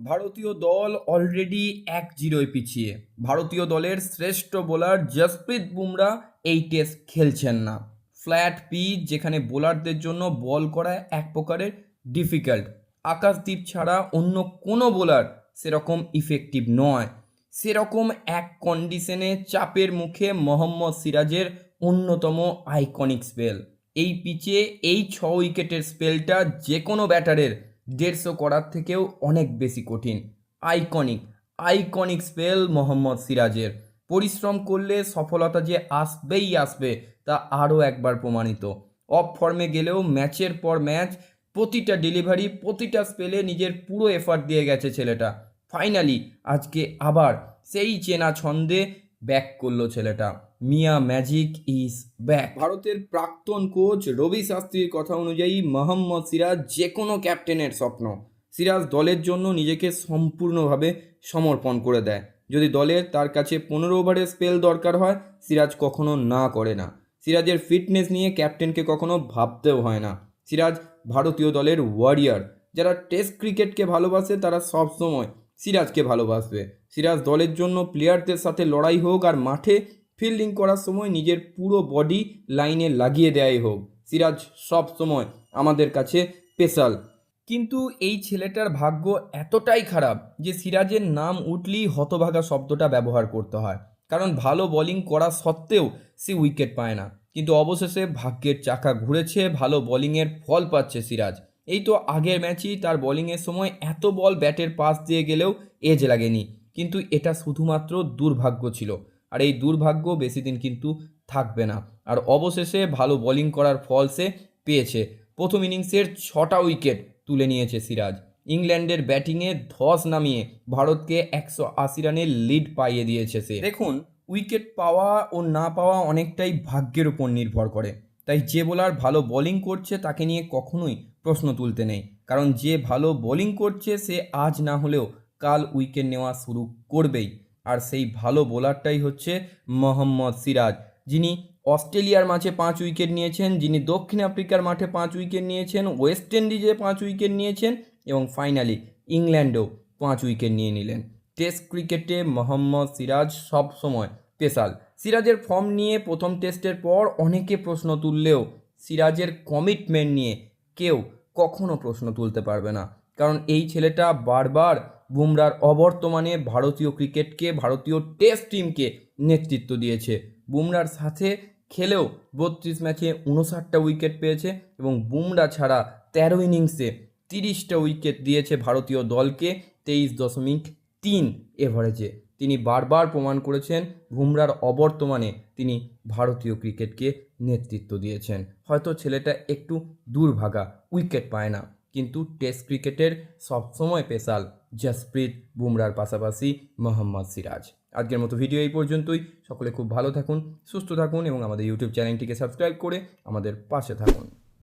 ভারতীয় দল অলরেডি এক জিরোয় পিছিয়ে। ভারতীয় দলের শ্রেষ্ঠ বোলার জসপ্রীত বুমরা এই টেস্ট খেলছেন না। ফ্ল্যাট পিচ যেখানে বোলারদের জন্য বল করা এক প্রকারের ডিফিকাল্ট আকাশদ্বীপ ছাড়া অন্য কোনো বোলার সেরকম ইফেক্টিভ নয়। সেরকম এক কন্ডিশনে চাপের মুখে মোহাম্মদ সিরাজের অন্যতম আইকনিক স্পেল এই পিচে এই ছ উইকেটের স্পেলটা যে কোনো ব্যাটারের দেড়শো করার থেকেও অনেক বেশি কঠিন। আইকনিক আইকনিক স্পেল মোহাম্মদ সিরাজের। পরিশ্রম করলে সফলতা যে আসবেই আসবে তা আরও একবার প্রমাণিত। অফ ফর্মে গেলেও ম্যাচের পর ম্যাচ, প্রতিটা ডেলিভারি, প্রতিটা স্পেলে নিজের পুরো এফার্ট দিয়ে গেছে ছেলেটা। ফাইনালি আজকে আবার সেই চেনা ছন্দে ব্যাক করল ছেলেটা। Miyan magic is back. ভারতের প্রাক্তন কোচ রবি শাস্ত্রীর কথা অনুযায়ী মোহাম্মদ সিরাজ যে কোনো ক্যাপ্টেনের স্বপ্ন। সিরাজ দলের জন্য নিজেকে সম্পূর্ণভাবে সমর্পণ করে দেয়। যদি দলের তার কাছে পনেরো ওভারের স্পেল দরকার হয়, সিরাজ কখনো না করে না। সিরাজের ফিটনেস নিয়ে ক্যাপ্টেনকে কখনো ভাবতেও হয় না। সিরাজ ভারতীয় দলের ওয়ারিয়ার। যারা টেস্ট ক্রিকেটকে ভালোবাসে, তারা সবসময় সিরাজকে ভালোবাসবে। সিরাজ দলের জন্য প্লেয়ারদের সাথে লড়াই হোক আর মাঠে ফিল্ডিং করার সময় নিজের পুরো বডি লাইনে লাগিয়ে দেয়াই হোক। সিরাজ, সব সময় আমাদের কাছে স্পেশাল। কিন্তু এই ছেলেটার ভাগ্য এতটাই খারাপ যে সিরাজের নাম উঠলেই হতভাগা শব্দটা ব্যবহার করতে হয়। কারণ ভালো বোলিং করা সত্ত্বেও সে উইকেট পায় না। কিন্তু অবশেষে ভাগ্যের চাকা ঘুরেছে, ভালো বোলিংয়ের ফল পাচ্ছে সিরাজ। এই তো আগের ম্যাচেই তার বোলিংয়ের সময় এত বল ব্যাটের পাশ দিয়ে গেলেও এজ লাগেনি। কিন্তু এটা শুধুমাত্র দুর্ভাগ্য ছিল। আর এই দুর্ভাগ্য বেশি দিন কিন্তু থাকবে না। আর অবশেষে ভালো বোলিং করার ফল সে পেয়েছে। প্রথম ইনিংসের ছটা উইকেট তুলে নিয়েছে সিরাজ। ইংল্যান্ডের ব্যাটিংয়ে ধস নামিয়ে ভারতকে একশো আশি রানের লিড পাইয়ে দিয়েছে সে। দেখুন, উইকেট পাওয়া ও না পাওয়া অনেকটাই ভাগ্যের উপর নির্ভর করে। তাই যে বোলার ভালো বোলিং করছে তাকে নিয়ে কখনোই প্রশ্ন তুলতে নেই। কারণ যে ভালো বোলিং করছে সে আজ না হলেও কাল উইকেট নেওয়া শুরু করবেই। আর সেই ভালো বোলারটাই হচ্ছে মোহাম্মদ সিরাজ, যিনি অস্ট্রেলিয়ার মাঠে পাঁচ উইকেট নিয়েছেন, যিনি দক্ষিণ আফ্রিকার মাঠে পাঁচ উইকেট নিয়েছেন, ওয়েস্ট ইন্ডিজে পাঁচ উইকেট নিয়েছেন এবং ফাইনালি ইংল্যান্ডেও পাঁচ উইকেট নিয়ে নিলেন। টেস্ট ক্রিকেটে মোহাম্মদ সিরাজ সব সময় স্পেশাল সিরাজের ফর্ম নিয়ে প্রথম টেস্টের পর অনেকে প্রশ্ন তুললেও সিরাজের কমিটমেন্ট নিয়ে কেউ কখনো প্রশ্ন তুলতে পারবে না। কারণ এই ছেলেটা বারবার বুমরার অবর্তমানে ভারতীয় ক্রিকেটকে, ভারতীয় টেস্ট টিমকে নেতৃত্ব দিয়েছে। বুমরার সাথে খেলেও বত্রিশ ম্যাচে উনষাটটা উইকেট পেয়েছে এবং বুমরা ছাড়া তেরো ইনিংসে তিরিশটা উইকেট দিয়েছে ভারতীয় দলকে তেইশ দশমিক তিন এভারেজে। তিনি বারবার প্রমাণ করেছেন বুমরার অবর্তমানে তিনি ভারতীয় ক্রিকেটকে নেতৃত্ব দিয়েছেন। হয়তো ছেলেটা একটু দুর্ভাগা, উইকেট পায় না। কিন্তু টেস্ট ক্রিকেটের সবসময় পেশাল জসপ্রীত বুমরার পাশাপাশি মোহাম্মদ সিরাজ। আজকের মতো ভিডিও এই পর্যন্তই। সকলে খুব ভালো থাকুন, সুস্থ থাকুন এবং আমাদের ইউটিউব চ্যানেলটিকে সাবস্ক্রাইব করে আমাদের পাশে থাকুন।